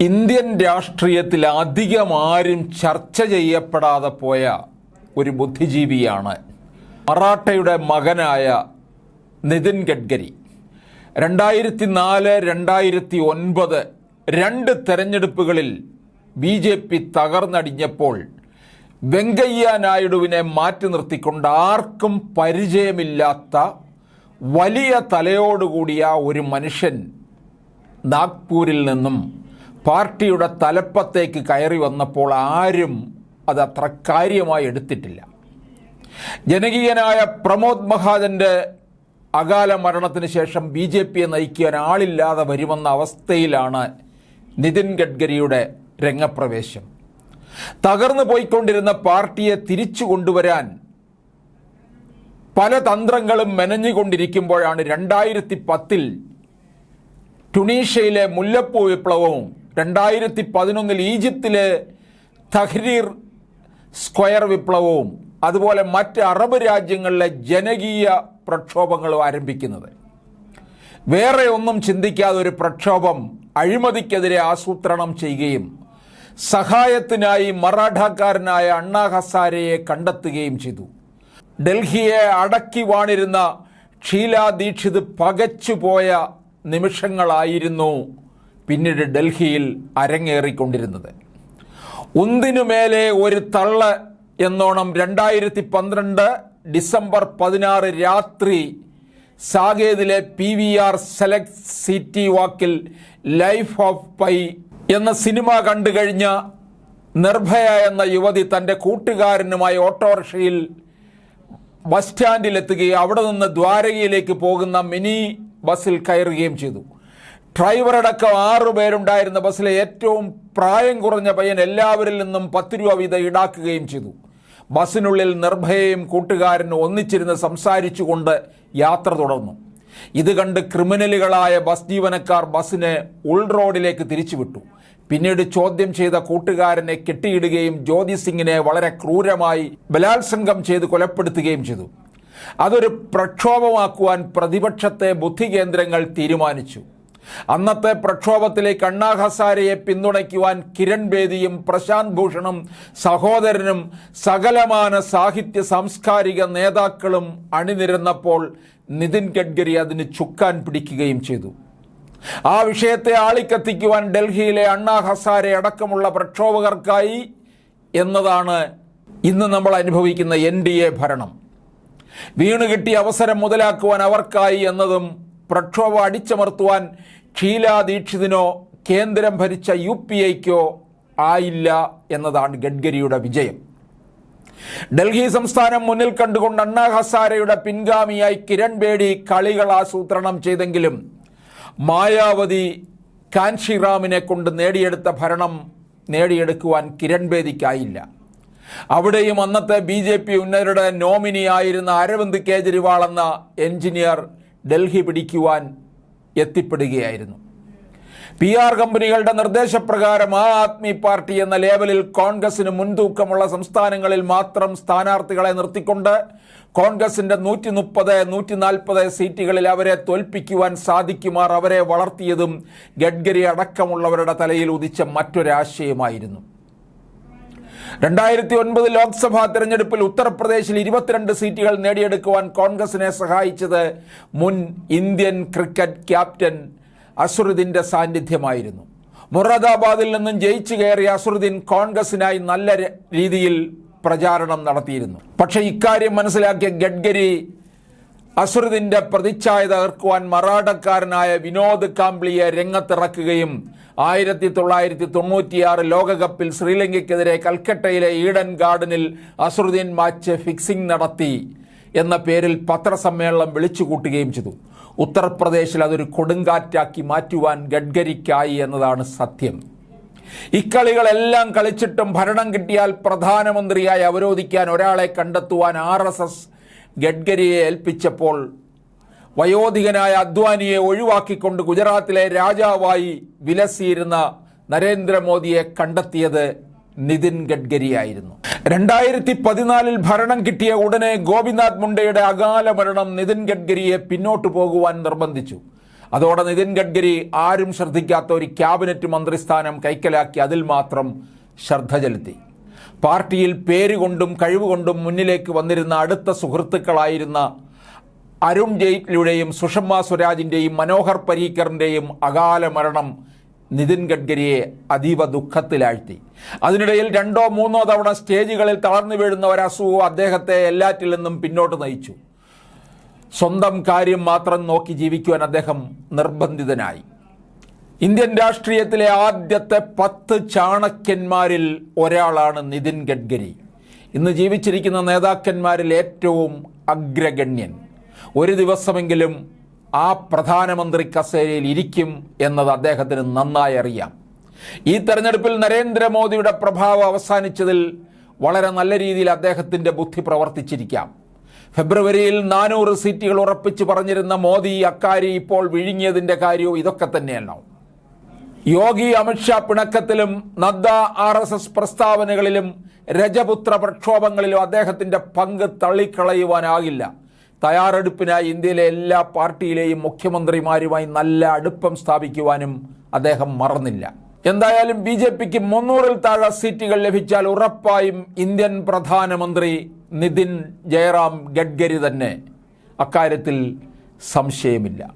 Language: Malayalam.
ഇന്ത്യൻ രാഷ്ട്രീയത്തിൽ അധികം ആരും ചർച്ച ചെയ്യപ്പെടാതെ പോയ ഒരു ബുദ്ധിജീവിയാണ് മറാഠയുടെ മകനായ നിതിൻ ഗഡ്കരി. രണ്ടായിരത്തി നാല് രണ്ടായിരത്തി ഒൻപത് രണ്ട് തെരഞ്ഞെടുപ്പുകളിൽ ബി ജെ പി തകർന്നടിഞ്ഞപ്പോൾ വെങ്കയ്യ നായിഡുവിനെ മാറ്റി നിർത്തിക്കൊണ്ട് ആർക്കും പരിചയമില്ലാത്ത വലിയ തലയോടുകൂടിയ ഒരു മനുഷ്യൻ നാഗ്പൂരിൽ നിന്നും പാർട്ടിയുടെ തലപ്പത്തേക്ക് കയറി വന്നപ്പോൾ ആരും അത് അത്ര കാര്യമായി എടുത്തിട്ടില്ല. ജനകീയനായ പ്രമോദ് മഹാജന്റെ അകാല മരണത്തിന് ശേഷം ബി ജെ പിയെ നയിക്കാൻ ആളില്ലാതെ വരുമെന്ന അവസ്ഥയിലാണ് നിതിൻ ഗഡ്കരിയുടെ രംഗപ്രവേശം. തകർന്നു പോയിക്കൊണ്ടിരുന്ന പാർട്ടിയെ തിരിച്ചു കൊണ്ടുവരാൻ പല തന്ത്രങ്ങളും മെനഞ്ഞുകൊണ്ടിരിക്കുമ്പോഴാണ് രണ്ടായിരത്തി പത്തിൽ ടുണീഷ്യയിലെ മുല്ലപ്പൂ വിപ്ലവവും രണ്ടായിരത്തി പതിനൊന്നിൽ ഈജിപ്തിലെ തഹ്രീർ സ്ക്വയർ വിപ്ലവവും അതുപോലെ മറ്റ് അറബ് രാജ്യങ്ങളിലെ ജനകീയ പ്രക്ഷോഭങ്ങളും ആരംഭിക്കുന്നത്. വേറെ ഒന്നും ചിന്തിക്കാതെ ഒരു പ്രക്ഷോഭം അഴിമതിക്കെതിരെ ആസൂത്രണം ചെയ്യുകയും സഹായത്തിനായി മറാഠാക്കാരനായ അണ്ണാ ഹസാരയെ കണ്ടെത്തുകയും ചെയ്തു. ഡൽഹിയെ അടക്കി വാണിരുന്ന ഷീല ദീക്ഷിത് പകച്ചുപോയ നിമിഷങ്ങളായിരുന്നു പിന്നീട് ഡൽഹിയിൽ അരങ്ങേറിക്കൊണ്ടിരുന്നത്. ഒന്നിനുമേലെ ഒരു തള്ള എന്നോണം രണ്ടായിരത്തി പന്ത്രണ്ട് ഡിസംബർ പതിനാറ് രാത്രി സാകേതിലെ P V R select city വാക്കിൽ ലൈഫ് ഓഫ് പൈ എന്ന സിനിമ കണ്ടു കഴിഞ്ഞ നിർഭയ എന്ന യുവതി തന്റെ കൂട്ടുകാരനുമായി ഓട്ടോറിക്ഷയിൽ ബസ് സ്റ്റാൻഡിലെത്തുകയും അവിടെ നിന്ന് ദ്വാരകയിലേക്ക് പോകുന്ന മിനി ബസ്സിൽ കയറുകയും ചെയ്തു. ഡ്രൈവറടക്കം ആറു പേരുണ്ടായിരുന്ന ബസ്സിലെ ഏറ്റവും പ്രായം കുറഞ്ഞ പയ്യൻ എല്ലാവരിൽ നിന്നും പത്ത് രൂപ വീതം ഈടാക്കുകയും ചെയ്തു. ബസ്സിനുള്ളിൽ നിർഭയയും കൂട്ടുകാരനും ഒന്നിച്ചിരുന്ന് സംസാരിച്ചുകൊണ്ട് യാത്ര തുടർന്നു. ഇത് കണ്ട് ക്രിമിനലുകളായ ബസ് ജീവനക്കാർ ബസ്സിനെ ഉൾ റോഡിലേക്ക് തിരിച്ചുവിട്ടു. പിന്നീട് ചോദ്യം ചെയ്ത കൂട്ടുകാരനെ കെട്ടിയിടുകയും ജ്യോതി സിംഗിനെ വളരെ ക്രൂരമായി ബലാത്സംഗം ചെയ്ത് കൊലപ്പെടുത്തുകയും ചെയ്തു. അതൊരു പ്രക്ഷോഭമാക്കുവാൻ പ്രതിപക്ഷത്തെ ബുദ്ധികേന്ദ്രങ്ങൾ തീരുമാനിച്ചു. അന്നത്തെ പ്രക്ഷോഭത്തിലെ കണ്ണാ ഹസാരയെ പിന്തുണയ്ക്കുവാൻ കിരൺ ബേദിയും പ്രശാന്ത് ഭൂഷണും സഹോദരനും സകലമാന സാഹിത്യ സാംസ്കാരിക നേതാക്കളും അണിനിരന്നപ്പോൾ നിതിൻ ഗഡ്കരി അതിന് ചുക്കാൻ പിടിക്കുകയും ചെയ്തു. ആ വിഷയത്തെ ആളിക്കത്തിക്കുവാൻ ഡൽഹിയിലെ അണ്ണാ ഹസാരെ അടക്കമുള്ള പ്രക്ഷോഭകർക്കായി എന്നതാണ് ഇന്ന് നമ്മൾ അനുഭവിക്കുന്ന എൻ ഭരണം. വീണുകിട്ടിയ അവസരം മുതലാക്കുവാൻ അവർക്കായി എന്നതും പ്രക്ഷോഭം അടിച്ചമർത്തുവാൻ ഷീലാ ദീക്ഷിതിനോ കേന്ദ്രം ഭരിച്ച യു പി ഐക്കോ ആയില്ല എന്നതാണ് ഗഡ്കരിയുടെ വിജയം. ഡൽഹി സംസ്ഥാനം മുന്നിൽ കണ്ടുകൊണ്ട് അണ്ണാ ഹസാരയുടെ പിൻഗാമിയായി കിരൺ ബേഡി കളികൾ ആസൂത്രണം ചെയ്തെങ്കിലും മായാവതി കാൻഷിറാമിനെ കൊണ്ട് നേടിയെടുത്ത ഭരണം നേടിയെടുക്കുവാൻ കിരൺ ബേദിക്കായില്ല. അവിടെയും അന്നത്തെ ബി ജെ പി ഉന്നതരുടെ നോമിനിയായിരുന്ന അരവിന്ദ് കേജ്രിവാൾ എന്ന എഞ്ചിനീയർ ഡൽഹി പിടിക്കുവാൻ എത്തിപ്പെടുകയായിരുന്നു. പി ആർ കമ്പനികളുടെ നിർദ്ദേശപ്രകാരം ആ ആദ്മി പാർട്ടി എന്ന ലേബലിൽ കോൺഗ്രസിന് മുൻതൂക്കമുള്ള സംസ്ഥാനങ്ങളിൽ മാത്രം സ്ഥാനാർത്ഥികളെ നിർത്തിക്കൊണ്ട് കോൺഗ്രസിന്റെ നൂറ്റി മുപ്പത് നൂറ്റി നാൽപ്പത് സീറ്റുകളിൽ അവരെ തോൽപ്പിക്കുവാൻ സാധിക്കുമാർ അവരെ വളർത്തിയതും ഗഡ്കരി അടക്കമുള്ളവരുടെ തലയിൽ ഉദിച്ച മറ്റൊരാശയമായിരുന്നു. രണ്ടായിരത്തി ഒൻപത് ലോക്സഭാ തെരഞ്ഞെടുപ്പിൽ ഉത്തർപ്രദേശിൽ ഇരുപത്തിരണ്ട് സീറ്റുകൾ നേടിയെടുക്കുവാൻ കോൺഗ്രസിനെ സഹായിച്ചത് മുൻ ഇന്ത്യൻ ക്രിക്കറ്റ് ക്യാപ്റ്റൻ അസുറുദ്ദീന്റെ സാന്നിധ്യമായിരുന്നു. മൊറാദാബാദിൽ നിന്നും ജയിച്ചു കയറിയ അസുറുദ്ദീൻ കോൺഗ്രസിനായി നല്ല രീതിയിൽ പ്രചാരണം നടത്തിയിരുന്നു. പക്ഷേ ഇക്കാര്യം മനസ്സിലാക്കിയ ഗഡ്കരി അസുറുദ്ദീന്റെ പ്രതിച്ഛായ തകർക്കുവാൻ മറാഠക്കാരനായ വിനോദ് കാംബ്ലിയെ രംഗത്തിറക്കുകയും ആയിരത്തി തൊള്ളായിരത്തി തൊണ്ണൂറ്റിയാറ് ലോകകപ്പിൽ ശ്രീലങ്കയ്ക്കെതിരെ കൽക്കട്ടയിലെ ഈഡൻ ഗാർഡനിൽ അസുറുദ്ദീൻ മാച്ച് ഫിക്സിംഗ് നടത്തി എന്ന പേരിൽ പത്രസമ്മേളനം വിളിച്ചുകൂട്ടുകയും ചെയ്തു. ഉത്തർപ്രദേശിൽ അതൊരു കൊടുങ്കാറ്റാക്കി മാറ്റുവാൻ ഗഡ്കരിക്കായി എന്നതാണ് സത്യം. ഇക്കളികളെല്ലാം കളിച്ചിട്ടും ഭരണം കിട്ടിയാൽ പ്രധാനമന്ത്രിയായി അവരോധിക്കാൻ ഒരാളെ കണ്ടെത്തുവാൻ ആർ എസ് എസ് ഗഡ്കരിയെ ഏൽപ്പിച്ചപ്പോൾ വയോധികനായ അദ്വാനിയെ ഒഴിവാക്കിക്കൊണ്ട് ഗുജറാത്തിലെ രാജാവായി വിലസിയിരുന്ന നരേന്ദ്രമോദിയെ കണ്ടെത്തിയത് നിതിൻ ഗഡ്കരിയായിരുന്നു. രണ്ടായിരത്തി പതിനാലിൽ ഭരണം കിട്ടിയ ഉടനെ ഗോപിനാഥ് മുണ്ടയുടെ അകാല മരണം നിതിൻ ഗഡ്കരിയെ പിന്നോട്ടു പോകുവാൻ നിർബന്ധിച്ചു. അതോടെ നിതിൻ ഗഡ്കരി ആരും ശ്രദ്ധിക്കാത്ത ഒരു ക്യാബിനറ്റ് മന്ത്രിസ്ഥാനം കൈക്കലാക്കി അതിൽ മാത്രം ശ്രദ്ധ ചെലുത്തി. പാർട്ടിയിൽ പേരുകൊണ്ടും കഴിവുകൊണ്ടും മുന്നിലേക്ക് വന്നിരുന്ന അടുത്ത സുഹൃത്തുക്കളായിരുന്ന അരുൺ ജെയ്റ്റ്ലിയുടെയും സുഷമ സ്വരാജിന്റെയും മനോഹർ പരീക്കറിന്റെയും അകാല മരണം നിതിൻ ഗഡ്കരിയെ അതീവ ദുഃഖത്തിലാഴ്ത്തി. അതിനിടയിൽ രണ്ടോ മൂന്നോ തവണ സ്റ്റേജുകളിൽ തളർന്നു വീഴുന്ന ഒരസുഖവും അദ്ദേഹത്തെ എല്ലാറ്റിൽ നിന്നും പിന്നോട്ട് നയിച്ചു. സ്വന്തം കാര്യം മാത്രം നോക്കി ജീവിക്കുവാൻ അദ്ദേഹം നിർബന്ധിതനായി. ഇന്ത്യൻ രാഷ്ട്രീയത്തിലെ ആദ്യത്തെ പത്ത് ചാണക്യന്മാരിൽ ഒരാളാണ് നിതിൻ ഗഡ്കരി. ഇന്ന് ജീവിച്ചിരിക്കുന്ന നേതാക്കന്മാരിൽ ഏറ്റവും അഗ്രഗണ്യൻ. ഒരു ദിവസമെങ്കിലും ആ പ്രധാനമന്ത്രി കസേരയിൽ ഇരിക്കും എന്നത് അദ്ദേഹത്തിന് നന്നായി അറിയാം. ഈ തെരഞ്ഞെടുപ്പിൽ നരേന്ദ്രമോദിയുടെ പ്രഭാവം അവസാനിച്ചതിൽ വളരെ നല്ല രീതിയിൽ അദ്ദേഹത്തിന്റെ ബുദ്ധി പ്രവർത്തിച്ചിരിക്കാം. ഫെബ്രുവരിയിൽ നാനൂറ് സീറ്റുകൾ ഉറപ്പിച്ച് പറഞ്ഞിരുന്ന മോദി അക്കാരി ഇപ്പോൾ വിഴുങ്ങിയതിന്റെ കാര്യവും ഇതൊക്കെ തന്നെയല്ലോ. യോഗി അമിത്ഷാ പിണക്കത്തിലും നദ്ദ ആർ എസ് എസ് പ്രസ്താവനകളിലും രജപുത്ര പ്രക്ഷോഭങ്ങളിലും അദ്ദേഹത്തിന്റെ പങ്ക് തള്ളിക്കളയുവാനാകില്ല. തയ്യാറെടുപ്പിനായി ഇന്ത്യയിലെ എല്ലാ പാർട്ടിയിലെയും മുഖ്യമന്ത്രിമാരുമായി നല്ല അടുപ്പം സ്ഥാപിക്കുവാനും അദ്ദേഹം മറന്നില്ല. എന്തായാലും ബി ജെ പിക്ക് മുന്നൂറിൽ താഴെ സീറ്റുകൾ ലഭിച്ചാൽ ഉറപ്പായും ഇന്ത്യൻ പ്രധാനമന്ത്രി നിതിൻ ജയറാം ഗഡ്കരി തന്നെ. അക്കാര്യത്തിൽ സംശയമില്ല.